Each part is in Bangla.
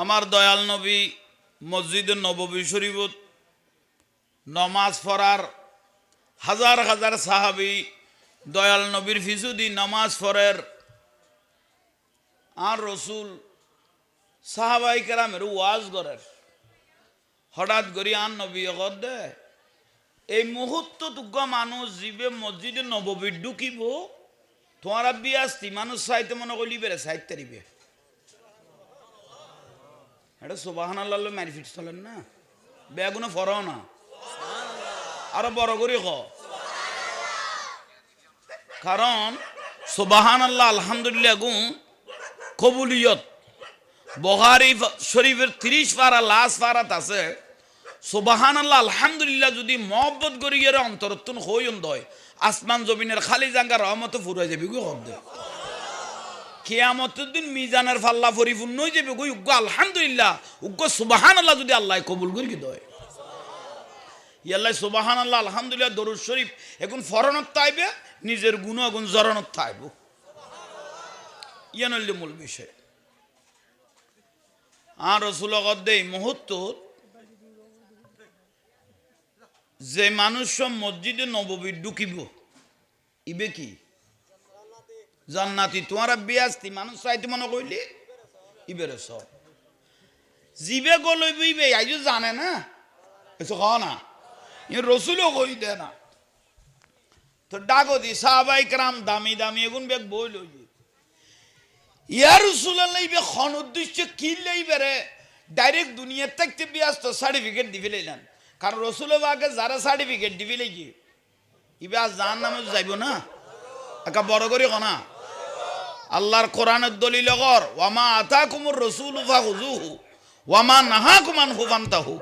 আমার দয়াল নবী মসজিদে নববী শরীফত নমাজ পড়ার হাজার হাজার সাহাবি দয়াল নবীর ফিসুদি নামাজ পড়ের আর রসুল সাহাবাই কেরামের ওয়াজ করের। হঠাৎ করি আন নবী দে, এই মুহূর্ত তুগ্গ মানুষ জীবে মসজিদে নববী ঢুকিব, তোমার বিয়াস্তি মানুষ সাইতে মনে করলি বেড়ে সাইতে দিবে। এটা সুবাহান আল্লাহ ম্যারিফিট চলেন না। বেগুনে ফর না। আরও বড় করে কারণ সুবাহান আল্লাহ আলহামদুলিল্লাহ গুণ কবুলিয়ত। বহারি শরীফের তিরিশ পারা লাশ পারাত আছে সুবাহান আল্লাহ আলহামদুলিল্লাহ যদি মহব্বত করি, এর অন্তরত্তন হইন দয় আসমান জমিনের খালি জাঙ্গা রহমত ফুরাই যাবি গো হব কেয়ামতের দিন মিজানের ফাল্লা পরিপূর্ণ হয়ে যাবে। গই উগ্র আলহামদুলিল্লাহ উগ্র সুবাহান আল্লাহ যদি আল্লাহ কবুল করি কি দয়? ইয়াল্লাহ সুবাহান আল্লাহ আলহামদুলিল্লাহ, দরুদ শরীফ, এখন ফরনত তাইবে, নিজের গুণ এখন জরনত তাইব। ইয়ান মূল বিষয়। আর রসুল গদ্দে এই মুহূর্ত, যে মানুষ মসজিদে নববী ঢুকিব, ইবে কি? জান্নাতি তোমার বিয়াস্তি মানুষ চাইতে মনে কইলি, ইবেরে সব। জিবে গলইব ইবে, আইজো জানে না। এসো খাও না। রসুলও কই দে না। তো ডাকো দি, সাহাবাই ক্রাম, দামি দামি এগুন বেগ বই লই ইয়ার রসুল্লাহ ইবে খন উদ্দেশ্য কি লইবে রে? ডাইরেক্ট দুনিয়ার থাকতে ব্যস্ত, সার্টিফিকেট দিবে লইলেন। কারণ রসুল বাকে যারা সার্টিফিকেট দিবে লাগি ইবে আজ যার নামে যাইব না। একা বড় করে কনা আল্লাহর কোরআনের দলিল কর ওয়ামা আতা কুমুর রসুল হুজুহু ওয়ামা নাহা কুমান হুবান্তাহু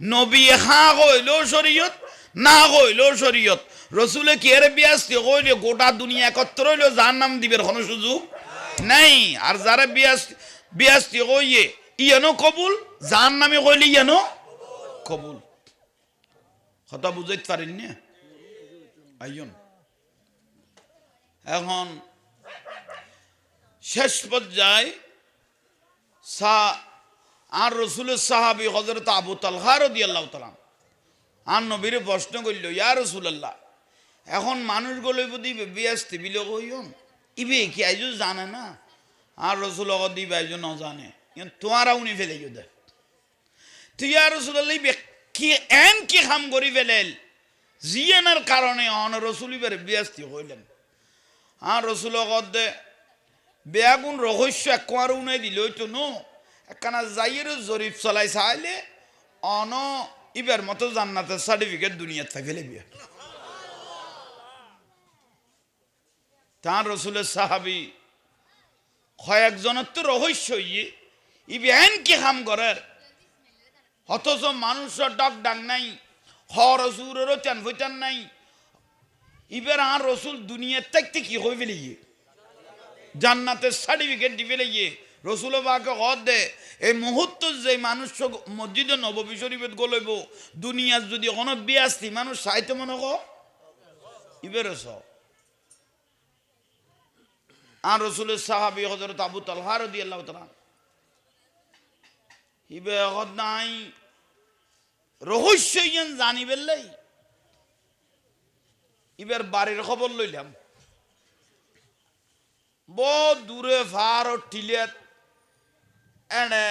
নবী হা কইল শরীয়ত, না কইল শরীয়ত। রসুলে কি এর বিয়াস্তি কইলে গোটা দুনিয়া একত্র হইল, যার নাম দিবের কোনো সুযোগ নাই। আর যারা বিয়াস্তি বিয়াস্তি কইয়ে ইয়ানো কবুল, যার নামে কইলে ইয়ানো কবুল। কথা বুঝাইতে পারেন? না আইন এখন শেষ পর্যায়ে সা আর রসুলের সাহাবি হজরত আবু তালহা রদি আল্লাহ তালাম আর নবীরে প্রশ্ন করল, ইয়া রসুল্লাহ এখন মানুষগুলো দিবে বিয়াস্তি বিল কইন ইবে কি আইজো জানে না? আর রসুল দিবে আইজো ন জানে। তোমারা উনি ফেলে দে। তুই আর রসুল্লাহ ইবে কি এন কি খাম করি ফেলেল? জিয়ানের কারণে অন রসুল ইবের বিয়াস্তি হইলেন আর রসুল দে বেয়াগুন রহস্য একবার উনাই দিল তো নো। একখানা যাইয়ের জরিফ চলাই চাইলে অন ইবার মতো জান্নাতের সার্টিফিকেট দুনিয়াত থাকে বিয়া তার রসুলের সাহাবি কয়েকজনের তো রহস্য ইয়ে ইবে এন কি খাম করার? অথচ মানুষের ডাক ডাক নাই, হ রসুরেরও চান ফইতান নাই। ইবার আর রসুল দুনিয়ার থাকতে কি হয়ে ফেলে গিয়ে জান্নাতের সার্টিফিকেট দিবে লাগিয়ে রসুল বাকে হদ দে। এই মুহূর্ত যে মানুষ মসজিদে নববী শরীফত গলইব দুনিয়ার যদি কোনো বিয়াস্তি, মানুষ সাইতে মনে ক ইবেরে স আর রসুলের সাহাবি হজরত আবু তালহার দিয়ে আল্লাহ তালা ইবে হদ নাই। রহস্য ইয়ান জানি বেললাই ইবার বাড়ির খবর লইলাম। বহুত দূরে ফার ও টিলিয়াত এনে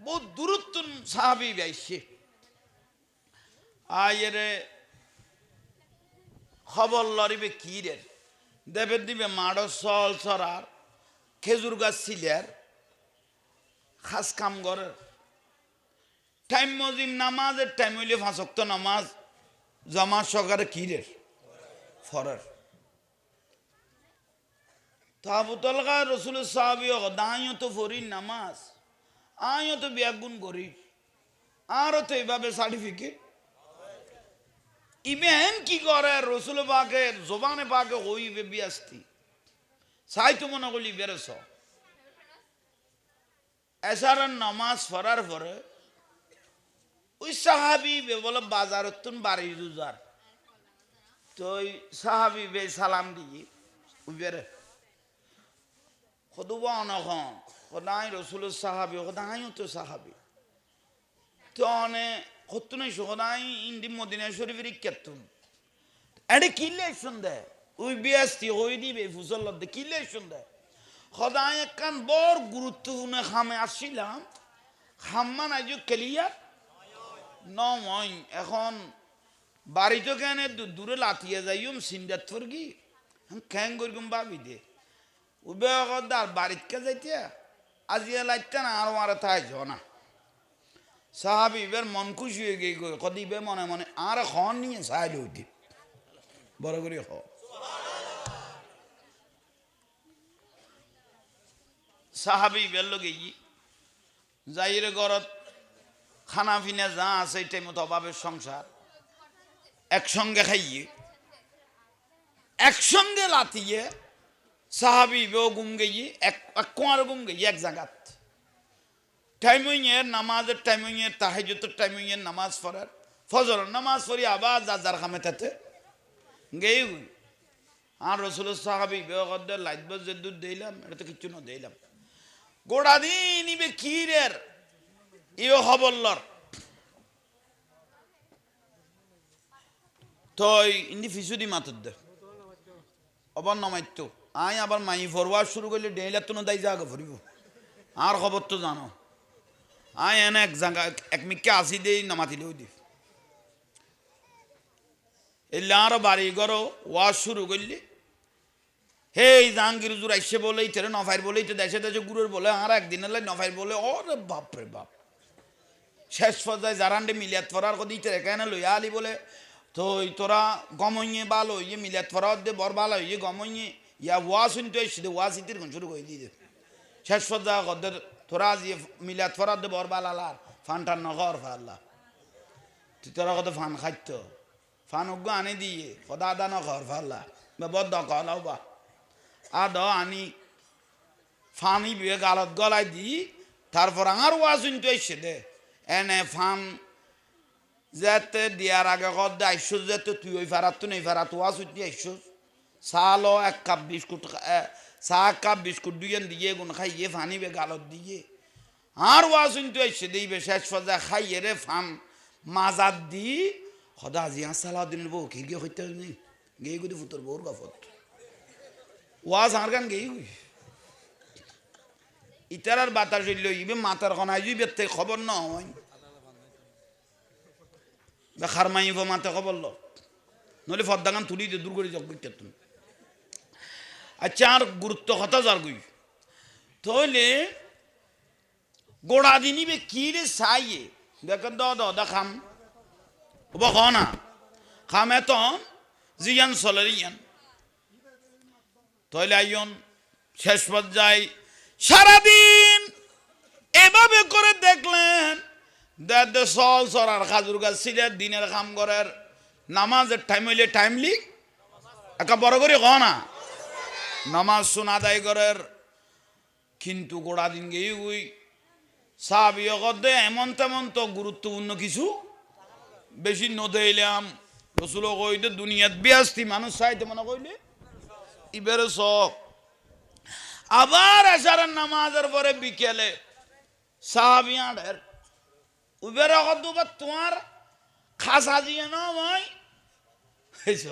বহুত দূরত্ব সাহাবি বাইছে আয়েরে খবর লরিবে কি রে দেবে দিবে মাড় সল সরার খেজুর গাছ ছিলার খাস কাম করে টাইম মজিম নামাজের টাইম হইলে ফাঁসক্ত নামাজ জমা সকারে কি রে ফরার তাবুতলকা রসুল সাহাবি দাঁড়িয়ে তো ফরি নামাজ আইও তো ব্যাগুন করি আরও তো এইভাবে সার্টিফিকেট। ইবেন কি করে? রসুল পাকে, জোবানে পাকে হইবে বিয়াস্তি সাই তো মনে করলি বেরোস এসারের নামাজ ফরার পরে ওই সাহাবি বলে বাজারত তুন বাড়ি রোজার। তো ওই সাহাবি বে সালাম দিয়ে বেরে সদুবা অনখন সদাই রসুল সাহাবি সদাইও তো সাহাবি। তো অনে হতো নাই সদাই ইন্দি মদিনা শরীফের কেতুন এটা কিলে শুনদে ওই বিয়াস্তি হই দিবে ফুসল দে কিলে শুনদে সদাই একখান বড় গুরুত্বপূর্ণ খামে আসছিলাম। খাম্মান আজ ক্লিয়ার? নয় এখন বাড়িতে কেন দূরে লাতিয়ে যাইম সিন্দাত ফরগি। খ্যাং করিম ভাবি দে উবে আর বাড়িতে যাইতে? আজিয়া লাইতে না, আর মারে তাই না। সাহাবি এবার মন খুশি হয়ে গিয়ে কদিবে মনে মনে, আর খন নিয়ে সাহায্য হইতে বড় করে হ। সাহাবি বেল গেই যাইরে ঘরত খানা পিনা যা আছে এই টাইমত অভাবের সংসার। একসঙ্গে খাইয়ে, একসঙ্গে লাতিয়ে গুম গেই এক এক কোয়ার গুম গেই এক জায়গাত টাইমিং এর নামাজের টাইমিং এর তাহাজুতের টাইমিং এর নামাজ পড়ার ফজর নামাজ পড়ি আবার যা যার খামে তাতে গেই আর রসুল সাহাবি বেগদের লাইট বাজ যে দুধ দিলাম এটা তো কিচ্ছু না দিলাম গোড়া দিন ইবে কিরের ইবে খবরলর তই ইন্দি ফিসুদি মাতর দে অবার নমাইত আই আবার মাই ফরওয়ার শুরু করলে ডেইলার তো দাই জাগা ফুরিব আর খবর তো জানো। আই এনে এক জায়গা এক মিকে আসি দেই নামাতিলেও দি। এলে আরও বাড়ি ঘর ওয়াজ শুরু করলি। হে জাহাঙ্গীর জুর আইসে বলে ইতারে নফাইর বলে ইতে দেশে দেশে গুরুর বলে, আর একদিন এলে নফাইর বলে, ওরে বাপ রে বাপ। শেষ পর্যায়ে জারান্ডে মিলিয়াত ফরার কথা ইতে কেন লইয়া আলি বলে তো তোরা গমইয়ে ভালো ইয়ে মিলিয়াত ফরার দে বর ভালো ইয়ে গমইয়ে ইয়া ওয়া শুনতে এসে ওয়া সিতির কোন শুরু করে দিয়ে শেষ পর্যায়ে কদ্দের তোরা আজ ইয়ে মিলিয়াত ফরার দে বর ভালো আলার ফান টান নগর ফাল্লা তোরা কত ফান খাইত ফান আনি দিয়ে কদা আদা নগর ফাল্লা বা কলাও বা আদ আনি ফানি বিয়ে গালত গলায় দি তারপর আর ওয়া শুনতে এসে দে এনে ফান যেতে দিয়ার আগে কদ আইসো যেতে তুই ওই ফেরাত তুই ফেরাত ওয়া শুনতে আইসো চালো এক কাপ বিস্কুট খা- এ, চা এক কাপ বিস্কুট দুইয়েন দিয়ে গুণ খাইয়ে ফানি বে গালত দিয়ে আর ওয়া শুনতে এসে দিবে শেষ পর্যায়ে খাইয়ে রে ফান মাজাত দি সদা আজি সালা দিন বউ কি গিয়ে হইতে নেই গেই গুদি ফুতর বউর গফত ওয়াজ আর গান গেই গুই ইতারার বাতাস হইল ইবে মাতার কনাই জুই বেতে খবর ন হয় খার মাইব মাতে খবর ল নলে ফদ্দা গান তুলি দে দূর করে যাক বুঝতে তুমি আচ্ছা আর গুরুত্ব কথা যার গুই তাহলে গোড়া দিনিবে কি রে সাইয়ে। দেখেন দ দ, দা খাম। ওবা খ না খাম এত জিয়ান চলে ইয়ান তাহলে আইন শেষ পর্যায়ে সারাদিন এভাবে করে দেখলেন দে সরার খাজুর গাছ ছিলেন দিনের খাম করার নামাজের টাইম হইলে টাইমলি একা বড় করে ক না নামাজ শোনা আদায় করার। কিন্তু গোড়া দিন গেই উই। সাহাবিয়গদে এমন তেমন তো গুরুত্বপূর্ণ কিছু বেশি নদেইলাম রসুল কইতে দুনিয়াত বিয়াস্তি মানুষ চাইতে মনে কইলে। ইবেরে সব। আবার এসারের নামাজের পরে বিকেলে সাহাবিয়ানের উবের কত তোমার খাসা দিয়ে হয়েছ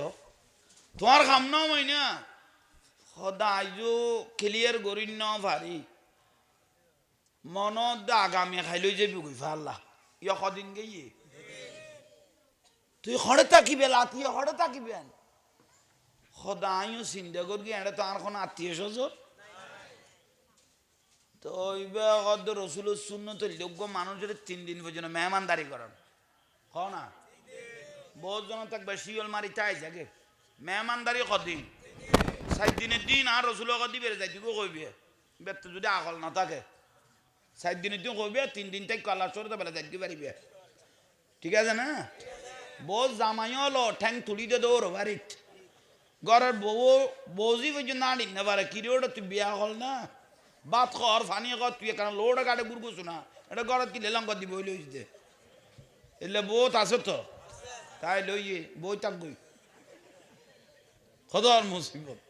তোমার খাম না মই না। সদা আইজো ক্লিয়ার করি ন ভারি মনত আগামী খাইলৈ যাবি গৈ ফাল্লা ইয় সদিন গেয়ে তুই হরে থাকিবে লাতিয়ে হরে থাকিবেন সদায়ও চিন্তা করি এড়ে তো আর কোনো আত্মীয় স্বজন তো এইবার রসুল শূন্য তো যোগ্য মানুষের তিন দিন পর্যন্ত মেহমানদারি করেন হ না? বহুত জন থাকবে শিওল মারি তাই যাকে মেহমানদারি কদিন চার দিনের দিন আর রসুল দিবে যাই তুই কইবে বেত যদি আকল না থাকে চার দিনের দিন কইবে তিন দিন তাই কলা চড়তে বেলা যাইতে পারিবে ঠিক আছে না? বহুত জামাইও লো ঠ্যাং তুলি দে দৌড় বাড়িত ঘরের বউ বৌজি পর্যন্ত না নিতে পারে কিরে ওটা তুই বিয়া হল না? বাত কর ফানি কর তুই এখানে লোড়ে গাড়ি গুড়গুছো না এটা ঘরত কি লেলাম কর দিব লইছে এলে বহুত আছে তো। তাই লইয়ে বই তাক গই খদর মুসিবত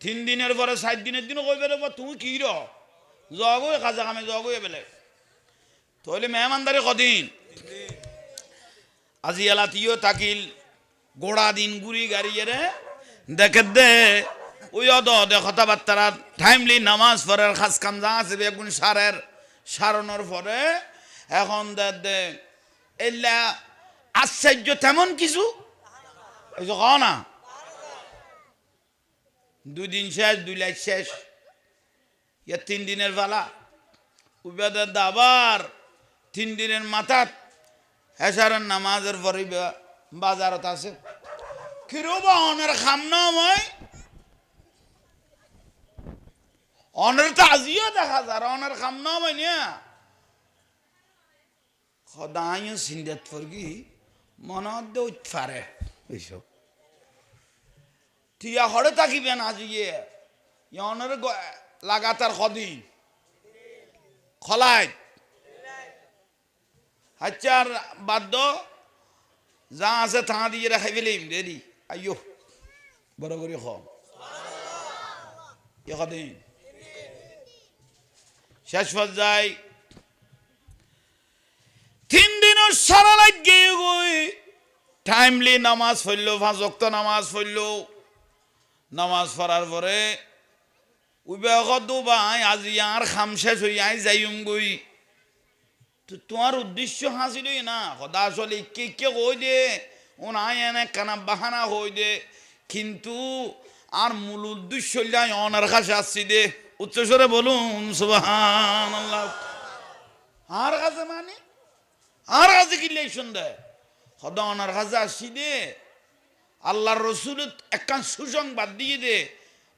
তিন দিনের পরে সাত দিনের দিনও কইবে রে বা তুমি কি র জগই খাজা কামে জগই বেলে তাহলে মেহমানদারি কদিন? আজি এলাতিও তাকিল গোড়া দিন গুড়ি গাড়িয়ে রে দেখে দে, ওই অদ অদে কথাবার্তারা টাইমলি নামাজ পড়ার খাস কাম যা আছে বেগুন সারের সারণের পরে এখন দে দে, এলা আশ্চর্য তেমন কিছু? না দুই দিন শেষ, দুই লাইট শেষ। ইয়া তিন দিনের বেলা। উবেদের দাবার তিন দিনের মাথাত হেসারের নামাজের পরে বাজারত আছে। কিরবা অনের খাম না মই? অনের আজিও দেখা যায় অনের খাম না মই নিয়া সদায় চিন্তাত ফরগি মনত দে উৎফারে। এইসব। টিয়া হরে থাকিবেন আজিয়ে ইয়নের লাগাতার কদিন। খলাই হাচ্চার বাদ্য, যা আছে তা দিয়ে রাখাই ফেলিম দেরি আইয়ো, বড় করে খ কদিন। শেষ পর্যায়ে। তিন দিনের সারা লাগে গই। টাইমলি নামাজ পড়ল ওয়াক্ত নামাজ পড়ল। নামাজ পড়ার পরে, উবে দু ভাই আজি আর খাম শেষ হই, আই যাইম গই তো তোমার উদ্দেশ্য হাসিলই না, সদা আসলে কে কে কই দে ও নাই এনে কানা বাহানা হই দে। কিন্তু আর মূল উদ্দেশ্য হইলে অনার কাছে আসছি দে। উচ্চস্বরে বলুন সুবাহান আল্লাহ আর কাছে মানে? আর কাছে কিনলে শুনতে সদা অনার কাছে আসছি দে। আল্লাহর রসুল একখান সুসংবাদ দিয়ে দে।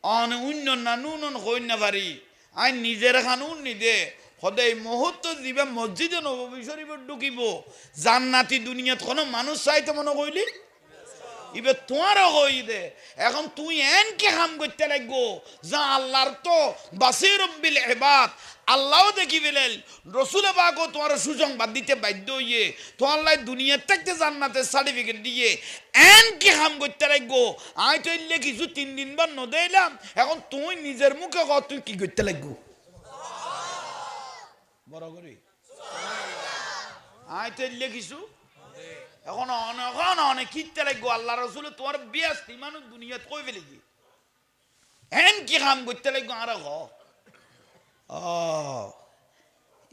অন অন্য না নুন হই না পারি আই নিজের খান উন্নি দে। সদায় মুহূর্ত দিবে, মসজিদে নবী শরীফত ঢুকিব। জান্নাতি দুনিয়াত কোনো মানুষ চাইতে মনে কইলি ইবে তোমারও হই দে। এখন তুই এন কি হাম করতে লাগবো। যা আল্লাহর তো বাসির বিল এবাদ আল্লাহও দেখি ফেলেন রসুলে বাগো তোমার সুসংবাদ দিতে বাধ্য হইয়ে, তোমার লাই দুনিয়ার থাকতে জান্নাতের সার্টিফিকেট দিয়ে এন কি হাম করতে লাগবো। আই তো এলে কিছু তিন দিন বার নদেলাম এখন তুই নিজের মুখে কর তুই কি করতে লাগবো? বড় করে? আই তো এলে কিছু এখন অনেক অনেক কিনতে লাগবো, আল্লাহ রসুল তোমার বিয়াস মানুষ দুনিয়াত কই ফেলে কি হেন কি কাম করতে লাগবো আর হ ও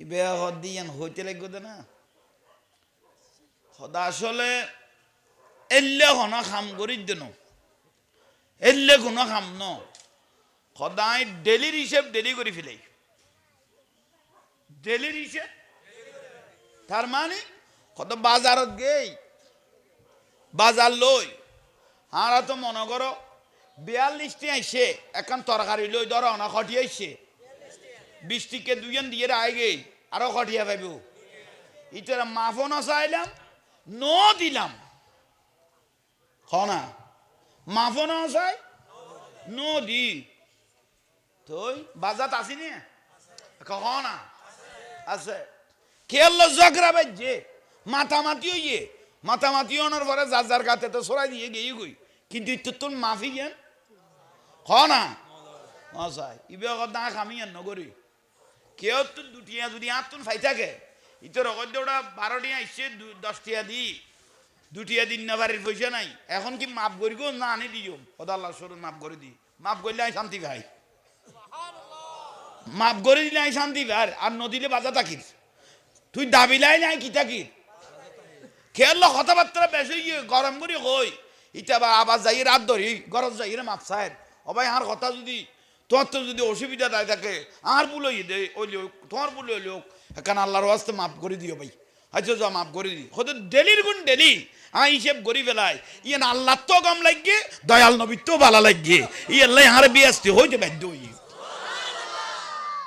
ইবে দিয়ান হইতে লাগবো না। সদা আসলে এলে হন খাম করি দেন এলে কোনো খাম ন। সদায় ডেলির হিসেব ডেলি করে ফেলাই ডেলির হিসেব? তার মানে? কত বাজারত গেই? বাজার লই। হারা তো মনে করো, বিয়াল্লিশটি আইসে এখন তরকারি লই ধরো না খটি আইসে বৃষ্টিকে দুজন দিয়ে আই গেই, আরও খটিয়া পাইব ইটার মাফও না চাইলাম, ন দিলাম। না। মাফও না চাই, ন দি। তুই বাজাত আসি নি? আছে। খেয়াল জগরা বাজছে মাতামাতি হইয়ে। মাতামাতি হওয়ার পরে যার যার গাতে তো সরাই দিয়ে গিয়ে গই। কিন্তু ইতো তোর মাফি গেন হ না? মশাই ইবে অগর খামি আর নগরি? কেউ তো দুটিয়া যদি আট তুন ফাই থাকে, ইতর অগর ওটা বারোটিয়া আসছে দশটিয়া দি। দুটিয়া দিন না বাড়ির পয়সা নাই। এখন কি মাপ করি গো না, আনি দিও। ওদা আল্লাহ সরু মাপ করে দি। মাপ করলে আমি শান্তি ভাই মাপ করে দিলে আমি শান্তি ভাই আর নদীলে বাজা থাকিস তুই দাবিলাই নাই, কি থাকি খেয়াল কথাবার্তা বেশি গরম করি কই? ইটা বা আবার যাই রাত ধরি গরজ যাই রে মাপ সাহেব। অবাই আর কথা যদি, তোমার তো যদি অসুবিধা দেয় থাকে, আর হই দে, ওই লোক, তোমার ভুল হইল এখানে আল্লাহর ওয়াস্তে মাফ করে দিও ভাই। আচ্ছা যা মাফ করে দি হয়তো ডেলির গুণ ডেলি। আ হিসেব করি ফেলাই। ইয়ে আল্লাহ তো গম লাগিয়ে, দয়াল নবীর তো ভালো লাগিয়ে ইয়ে আল্লাহ হারে বিয়াস্তি হইতে বাধ্য হই